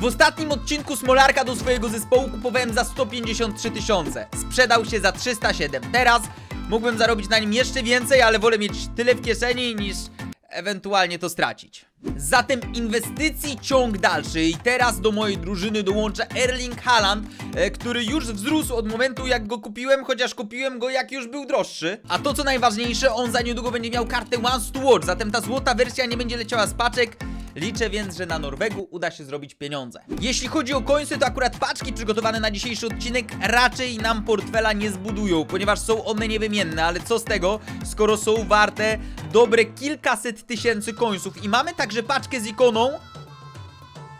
W ostatnim odcinku Smolarka do swojego zespołu kupowałem za 153 tysiące. Sprzedał się za 307. Teraz mógłbym zarobić na nim jeszcze więcej, ale wolę mieć tyle w kieszeni niż ewentualnie to stracić. Zatem inwestycji ciąg dalszy i teraz do mojej drużyny dołącza Erling Haaland, e, który już wzrósł od momentu jak go kupiłem, chociaż kupiłem go jak już był droższy. A to co najważniejsze, on za niedługo będzie miał kartę Once to Watch, zatem ta złota wersja nie będzie leciała z paczek. Liczę więc, że na Norwegu uda się zrobić pieniądze. Jeśli chodzi o końce, to akurat paczki przygotowane na dzisiejszy odcinek raczej nam portfela nie zbudują, ponieważ są one niewymienne, ale co z tego, skoro są warte dobre kilkaset tysięcy końców i mamy także paczkę z ikoną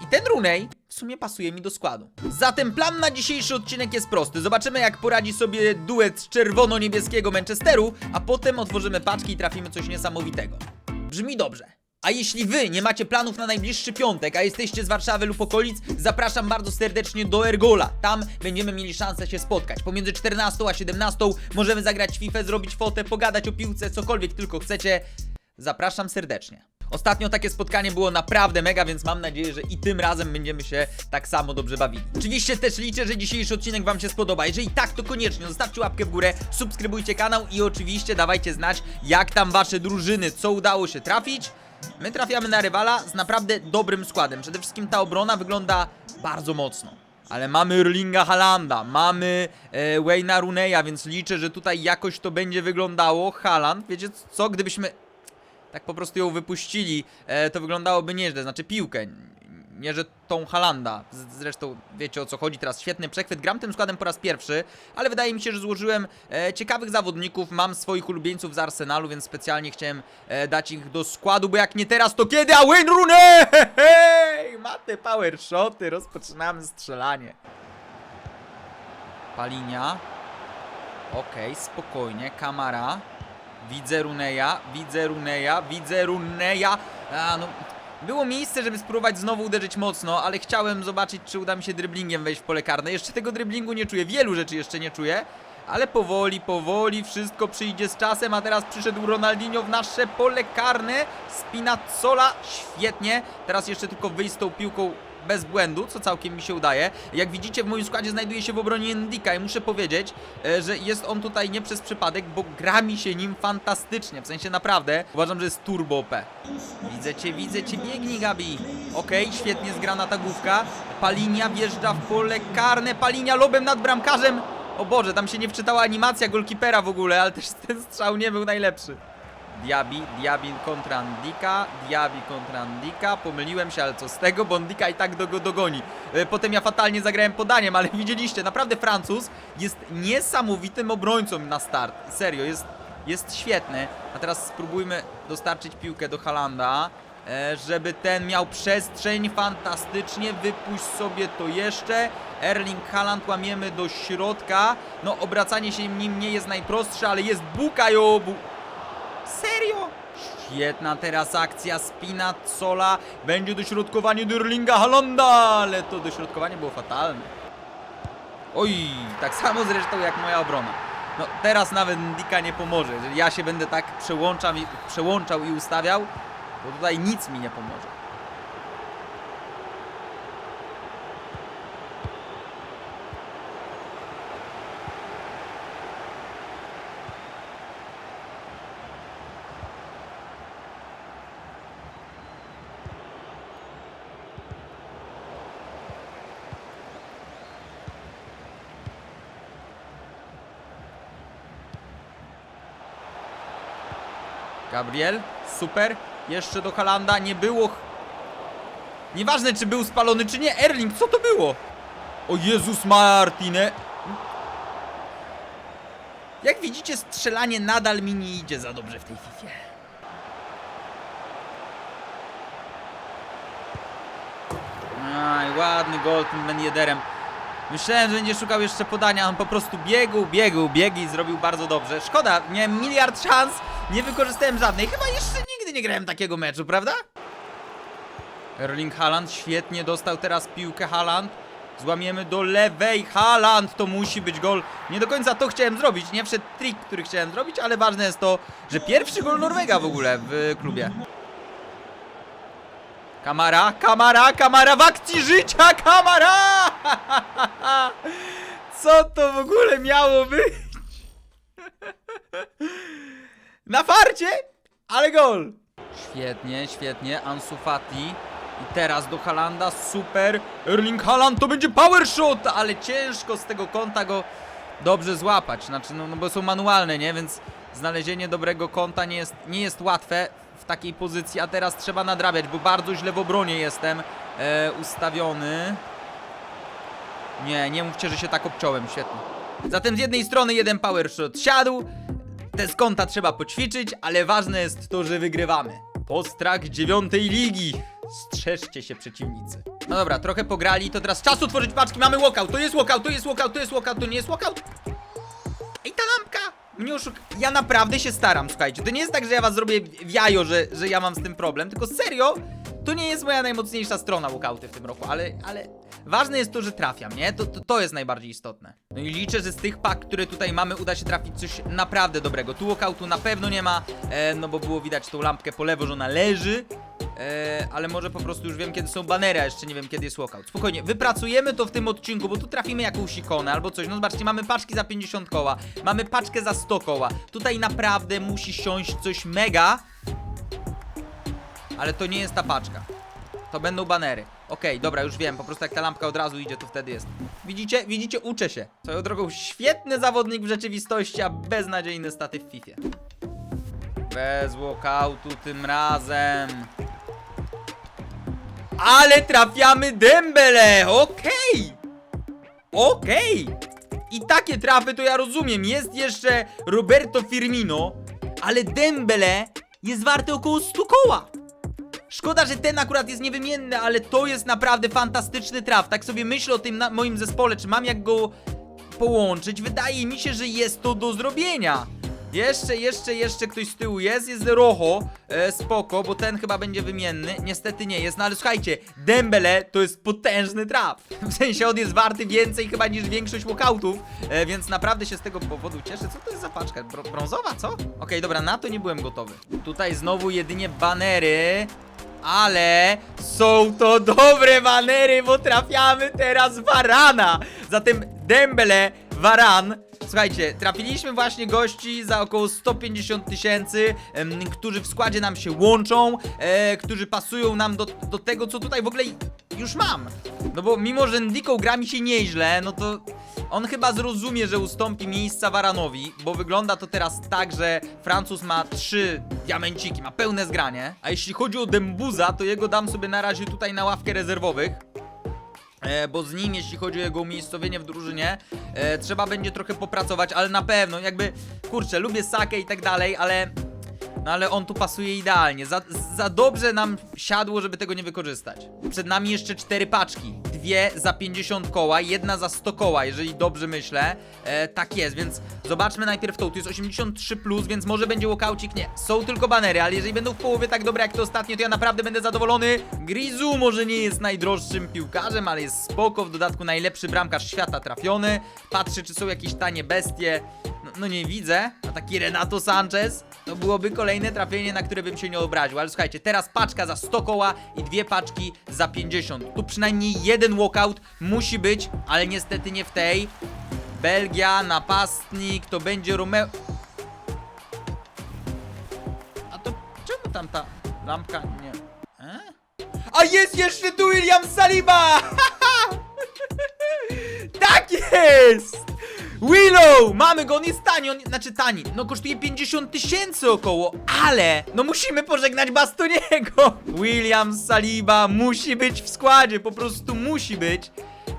i ten runej w sumie pasuje mi do składu. Zatem plan na dzisiejszy odcinek jest prosty. Zobaczymy jak poradzi sobie duet z czerwono-niebieskiego Manchesteru, a potem otworzymy paczki i trafimy coś niesamowitego. Brzmi dobrze. A jeśli wy nie macie planów na najbliższy piątek, a jesteście z Warszawy lub okolic, zapraszam bardzo serdecznie do Ergola. Tam będziemy mieli szansę się spotkać. Pomiędzy 14 a 17 możemy zagrać FIFA, zrobić fotę, pogadać o piłce, cokolwiek tylko chcecie. Zapraszam serdecznie. Ostatnio takie spotkanie było naprawdę mega, więc mam nadzieję, że i tym razem będziemy się tak samo dobrze bawili. Oczywiście też liczę, że dzisiejszy odcinek Wam się spodoba. Jeżeli tak, to koniecznie zostawcie łapkę w górę, subskrybujcie kanał i oczywiście dawajcie znać, jak tam Wasze drużyny, co udało się trafić. My trafiamy na rywala z naprawdę dobrym składem. Przede wszystkim ta obrona wygląda bardzo mocno. Ale mamy Erlinga Halanda, mamy e, Wayna Runeya, więc liczę, że tutaj jakoś to będzie wyglądało. Haland, wiecie co, gdybyśmy tak po prostu ją wypuścili, e, to wyglądałoby nieźle, znaczy piłkę, że tą Halanda. Zresztą wiecie o co chodzi, teraz świetny przechwyt, gram tym składem po raz pierwszy, ale wydaje mi się, że złożyłem e, ciekawych zawodników, mam swoich ulubieńców z Arsenalu, więc specjalnie chciałem e, dać ich do składu, bo jak nie teraz, to kiedy? A Wayne Rooney! Hej, ma te power shoty, rozpoczynamy strzelanie. Palinia. Okej, spokojnie, Kamara. Widzę Runeya, widzę Runeya, widzę Runeya. A, no, było miejsce, żeby spróbować znowu uderzyć mocno, ale chciałem zobaczyć, czy uda mi się dryblingiem wejść w pole karne. Jeszcze tego dryblingu nie czuję, wielu rzeczy jeszcze nie czuję. Ale powoli, powoli, wszystko przyjdzie z czasem, a teraz przyszedł Ronaldinho w nasze pole karne. Spinazzola, świetnie. Teraz jeszcze tylko wyjść z tą piłką bez błędu, co całkiem mi się udaje. Jak widzicie, w moim składzie znajduje się w obronie Ndika i muszę powiedzieć, e, że jest on tutaj nie przez przypadek, bo gra mi się nim fantastycznie, w sensie naprawdę. Uważam, że jest turbo OP. Widzę cię, widzę cię, biegnij Gabi. Okej, świetnie zgrana ta główka. Palinia wjeżdża w pole karne, Palinia lobem nad bramkarzem. O Boże, tam się nie wczytała animacja golkipera w ogóle, ale też ten strzał nie był najlepszy. Diabi, Diabi kontra Ndika, Diabi kontra Ndika, pomyliłem się, ale co z tego, bo Ndika i tak go dogoni. E, Potem ja fatalnie zagrałem podaniem, ale widzieliście, naprawdę Francuz jest niesamowitym obrońcą na start. Serio, jest, jest świetny. A teraz spróbujmy dostarczyć piłkę do Halanda, e, żeby ten miał przestrzeń fantastycznie, wypuść sobie to jeszcze. Erling Haaland łamiemy do środka. No, obracanie się nim nie jest najprostsze, ale jest Bukayo. Bu Serio? Świetna teraz akcja Spinazzola. Będzie dośrodkowanie do Erlinga Halanda, ale to dośrodkowanie było fatalne. Oj, tak samo zresztą jak moja obrona. No teraz nawet Ndika nie pomoże. Jeżeli ja się będę tak przełączał i, przełączał i ustawiał, to tutaj nic mi nie pomoże. Gabriel, super. Jeszcze do Halanda nie było. Nieważne czy był spalony czy nie. Erling, co to było? O Jezus Martine. Jak widzicie, strzelanie nadal mi nie idzie za dobrze w tej Fifie. Aj, ładny gol tym Ben. Myślałem, że będzie szukał jeszcze podania, on po prostu biegł, biegł, biegł i zrobił bardzo dobrze. Szkoda, miałem miliard szans, nie wykorzystałem żadnej. Chyba jeszcze nigdy nie grałem takiego meczu, prawda? Erling Haaland świetnie dostał teraz piłkę Haaland. Złamiemy do lewej. Haaland to musi być gol. Nie do końca to chciałem zrobić. Nie wszedł trik, który chciałem zrobić, ale ważne jest to, że pierwszy gol Norwega w ogóle w klubie. Kamara, kamara, kamara w akcji życia, kamara! Co to w ogóle miało być? Na farcie, ale gol! Świetnie, świetnie, Ansu Fati. I teraz do Halanda, super. Erling Haaland to będzie power shot, ale ciężko z tego kąta go dobrze złapać. Znaczy, no, no bo są manualne, nie? Więc znalezienie dobrego kąta nie jest, nie jest łatwe w takiej pozycji, a teraz trzeba nadrabiać, bo bardzo źle w obronie jestem e, ustawiony. Nie, nie mówcie, że się tak obciąłem, świetnie. Zatem z jednej strony jeden power shot siadł, te z kąta trzeba poćwiczyć, ale ważne jest to, że wygrywamy. Postrach dziewiątej ligi. Strzeżcie się przeciwnicy. No dobra, trochę pograli, to teraz czas otworzyć paczki. Mamy walkout, to jest walkout, to jest walkout, to jest walkout, to nie jest walkout. Ej, ta lampka! Mnie oszuk... Ja naprawdę się staram, słuchajcie. To nie jest tak, że ja was zrobię w jajo, że, że ja mam z tym problem, tylko serio, to nie jest moja najmocniejsza strona walkouty w tym roku, ale, ale ważne jest to, że trafiam, nie? To, to, to jest najbardziej istotne. No i liczę, że z tych pak, które tutaj mamy, uda się trafić coś naprawdę dobrego. Tu walkoutu na pewno nie ma, e, no bo było widać tą lampkę po lewo, że ona leży. E, ale może po prostu już wiem, kiedy są banery, a jeszcze nie wiem, kiedy jest walkout. Spokojnie, wypracujemy to w tym odcinku, bo tu trafimy jakąś ikonę albo coś. No zobaczcie, mamy paczki za 50 koła, mamy paczkę za 100 koła. Tutaj naprawdę musi siąść coś mega, ale to nie jest ta paczka. To będą banery. Okej, dobra, już wiem, po prostu jak ta lampka od razu idzie, to wtedy jest. Widzicie? Widzicie? Uczę się. Swoją drogą, świetny zawodnik w rzeczywistości, a beznadziejny staty w FIFA. Bez walkoutu tym razem. Ale trafiamy Dembele! Okej! Okej! I takie trafy to ja rozumiem. Jest jeszcze Roberto Firmino, ale Dembele jest warty około 100 koła. Szkoda, że ten akurat jest niewymienny, ale to jest naprawdę fantastyczny traf. Tak sobie myślę o tym moim zespole, czy mam jak go połączyć. Wydaje mi się, że jest to do zrobienia. Jeszcze, jeszcze, jeszcze ktoś z tyłu jest, jest Rojo, e, spoko, bo ten chyba będzie wymienny, niestety nie jest, no ale słuchajcie, Dembele to jest potężny trap, w sensie on jest warty więcej chyba niż większość walkoutów, e, więc naprawdę się z tego powodu cieszę, co to jest za paczka, Bro brązowa, co? Okej, dobra, na to nie byłem gotowy, tutaj znowu jedynie banery, ale są to dobre manery, bo trafiamy teraz Varana. Zatem Dembele, Varan. Słuchajcie, trafiliśmy właśnie gości za około 150 tysięcy, którzy w składzie nam się łączą, e, którzy pasują nam do, do tego, co tutaj w ogóle już mam. No bo mimo, że Ndiko gra mi się nieźle, no to on chyba zrozumie, że ustąpi miejsca Varanowi, bo wygląda to teraz tak, że Francuz ma trzy diamenciki, ma pełne zgranie. A jeśli chodzi o Dembuza, to jego dam sobie na razie tutaj na ławkę rezerwowych. E, bo z nim, jeśli chodzi o jego umiejscowienie w drużynie, e, trzeba będzie trochę popracować, ale na pewno, jakby, kurczę, lubię Sakę i tak dalej, ale, no ale on tu pasuje idealnie. Za, za dobrze nam siadło, żeby tego nie wykorzystać. Przed nami jeszcze cztery paczki. Dwie za 50 koła, jedna za 100 koła, jeżeli dobrze myślę. E, tak jest, więc zobaczmy najpierw tą. Tu jest 83, plus, więc może będzie walkaucik. Nie, są tylko banery, ale jeżeli będą w połowie tak dobre jak to ostatnio, to ja naprawdę będę zadowolony. Grizu może nie jest najdroższym piłkarzem, ale jest spoko. W dodatku najlepszy bramkarz świata trafiony. Patrzę, czy są jakieś tanie bestie. No, nie widzę. A taki Renato Sanchez to byłoby kolejne trafienie, na które bym się nie obraził. Ale słuchajcie, teraz paczka za 100 koła i dwie paczki za 50. Tu przynajmniej jeden walkout musi być, ale niestety nie w tej. Belgia, napastnik, to będzie Romeo. A to czemu tam ta lampka nie. E? A jest jeszcze tu William Saliba! tak jest! Willow! Mamy go, on jest tani, on, znaczy tani, no kosztuje 50 tysięcy około, ale no musimy pożegnać Bastoniego! William Saliba musi być w składzie, po prostu musi być.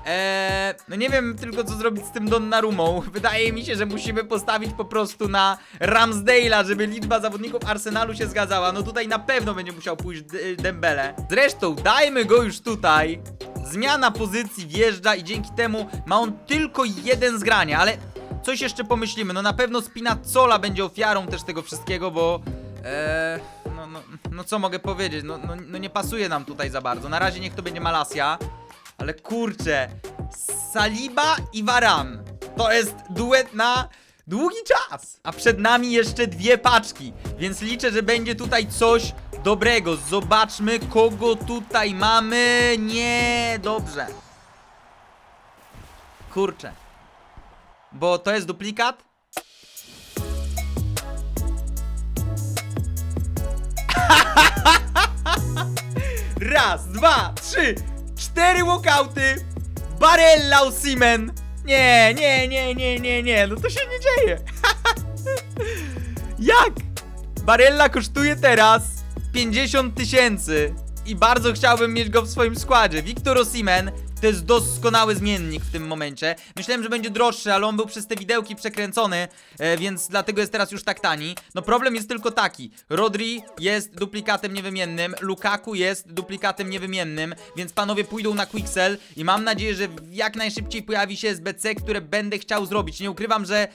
Eee, no nie wiem tylko co zrobić z tym Donnarumą. Wydaje mi się, że musimy postawić po prostu na Ramsdale'a, żeby liczba zawodników Arsenalu się zgadzała. No tutaj na pewno będzie musiał pójść D Dembele. Zresztą dajmy go już tutaj. Zmiana pozycji wjeżdża i dzięki temu ma on tylko jeden zgrania, ale coś jeszcze pomyślimy. No na pewno Spinazzola będzie ofiarą też tego wszystkiego, bo... Eee, no, no, no co mogę powiedzieć? No, no, no nie pasuje nam tutaj za bardzo. Na razie niech to będzie Malasia. Ale kurczę, Saliba i Varan. To jest duet na długi czas. A przed nami jeszcze dwie paczki, więc liczę, że będzie tutaj coś dobrego. Zobaczmy, kogo tutaj mamy. Nie, dobrze. Kurczę. Bo to jest duplikat? Raz, dwa, trzy, cztery walkouty. Barella Osimen. Nie, nie, nie, nie, nie, nie. No to się nie dzieje. Jak? Barella kosztuje teraz 50 tysięcy i bardzo chciałbym mieć go w swoim składzie. Victor Osimen to jest doskonały zmiennik w tym momencie. Myślałem, że będzie droższy, ale on był przez te widełki przekręcony, e, więc dlatego jest teraz już tak tani. No problem jest tylko taki. Rodri jest duplikatem niewymiennym, Lukaku jest duplikatem niewymiennym, więc panowie pójdą na Quixel i mam nadzieję, że jak najszybciej pojawi się SBC, które będę chciał zrobić. Nie ukrywam, że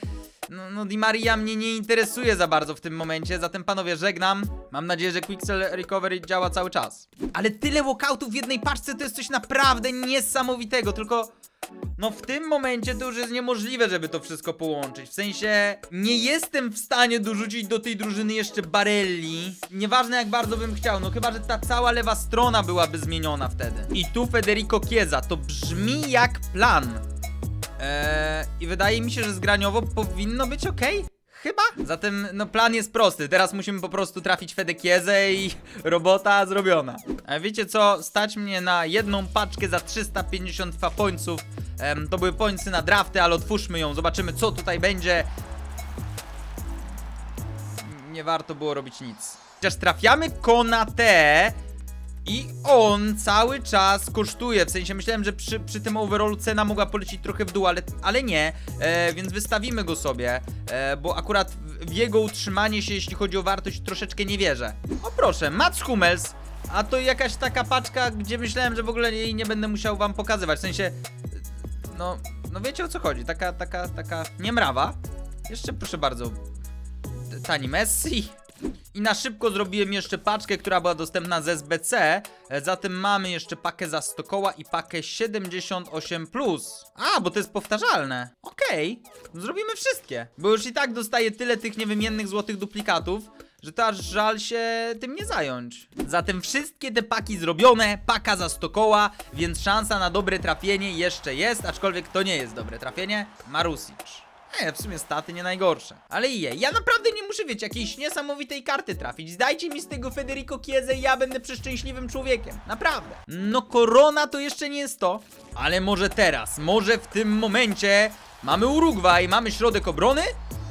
no, no Di Maria mnie nie interesuje za bardzo w tym momencie, zatem panowie żegnam. Mam nadzieję, że Quixel Recovery działa cały czas. Ale tyle walkoutów w jednej paczce to jest coś naprawdę niesamowitego, tylko... No w tym momencie to już jest niemożliwe, żeby to wszystko połączyć. W sensie nie jestem w stanie dorzucić do tej drużyny jeszcze Barelli. Nieważne jak bardzo bym chciał, no chyba, że ta cała lewa strona byłaby zmieniona wtedy. I tu Federico Chiesa, to brzmi jak plan. Eee, I wydaje mi się, że zgraniowo powinno być ok. Chyba? Zatem, no plan jest prosty. Teraz musimy po prostu trafić Fedekiezę i robota zrobiona. A wiecie co? Stać mnie na jedną paczkę za 352 pońców. Em, to były pońcy na drafty, ale otwórzmy ją. Zobaczymy, co tutaj będzie. Nie warto było robić nic. Chociaż trafiamy Konate. I on cały czas kosztuje, w sensie myślałem, że przy, przy tym overallu cena mogła polecieć trochę w dół, ale, ale nie, e, więc wystawimy go sobie, e, bo akurat w jego utrzymanie się, jeśli chodzi o wartość, troszeczkę nie wierzę. O proszę, Mats Hummels, a to jakaś taka paczka, gdzie myślałem, że w ogóle jej nie będę musiał wam pokazywać, w sensie, no, no wiecie o co chodzi, taka, taka, taka niemrawa. Jeszcze proszę bardzo, tani Messi. I na szybko zrobiłem jeszcze paczkę, która była dostępna z SBC. e, Zatem mamy jeszcze pakę za 100 koła i pakę 78. A, bo to jest powtarzalne. Okej, zrobimy wszystkie. Bo już i tak dostaję tyle tych niewymiennych złotych duplikatów, że to aż żal się tym nie zająć. Zatem wszystkie te paki zrobione, paka za 100 koła, więc szansa na dobre trafienie jeszcze jest, aczkolwiek to nie jest dobre trafienie. Marusic. Nie, w sumie staty nie najgorsze. Ale je, ja naprawdę nie muszę, wiecie, jakiejś niesamowitej karty trafić. Zdajcie mi z tego Federico Chiesa i ja będę przeszczęśliwym człowiekiem. Naprawdę. No korona to jeszcze nie jest to. Ale może teraz, może w tym momencie mamy Urugwaj, mamy środek obrony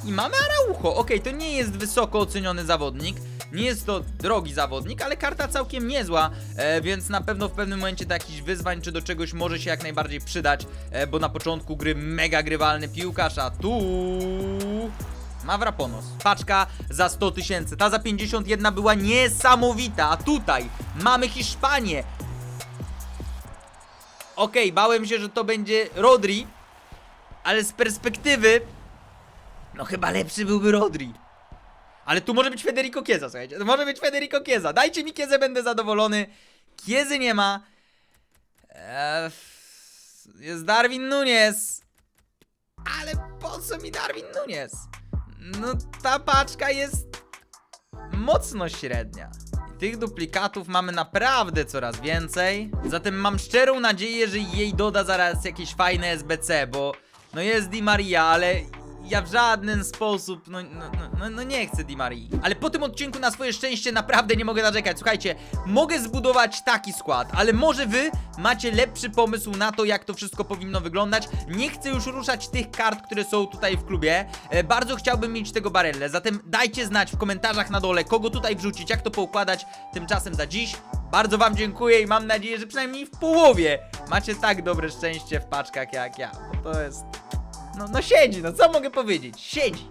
i mamy Araujo. Okej, to nie jest wysoko oceniony zawodnik. Nie jest to drogi zawodnik, ale karta całkiem niezła, e, więc na pewno w pewnym momencie do jakichś wyzwań czy do czegoś może się jak najbardziej przydać, e, bo na początku gry mega grywalny piłkarz, a tu... Mavraponos. Paczka za 100 tysięcy. Ta za 51 była niesamowita, a tutaj mamy Hiszpanię. Okej, bałem się, że to będzie Rodri, ale z perspektywy no chyba lepszy byłby Rodri. Ale tu może być Federico Chiesa, słuchajcie. To może być Federico Chiesa. Dajcie mi Chiesę, będę zadowolony. Chiezy nie ma. Eee, jest Darwin Nunes. Ale po co mi Darwin Nunes? No ta paczka jest mocno średnia. Tych duplikatów mamy naprawdę coraz więcej. Zatem mam szczerą nadzieję, że jej doda zaraz jakieś fajne SBC, bo no jest Di Maria, ale ja w żaden sposób, no, no, no, no, no nie chcę Di Marii. Ale po tym odcinku na swoje szczęście naprawdę nie mogę narzekać. Słuchajcie, mogę zbudować taki skład, ale może wy macie lepszy pomysł na to, jak to wszystko powinno wyglądać. Nie chcę już ruszać tych kart, które są tutaj w klubie. E, bardzo chciałbym mieć tego barelle, zatem dajcie znać w komentarzach na dole, kogo tutaj wrzucić, jak to poukładać. Tymczasem za dziś bardzo wam dziękuję i mam nadzieję, że przynajmniej w połowie macie tak dobre szczęście w paczkach jak ja, bo to jest... No, no siedzi, no co mogę powiedzieć? Siedzi.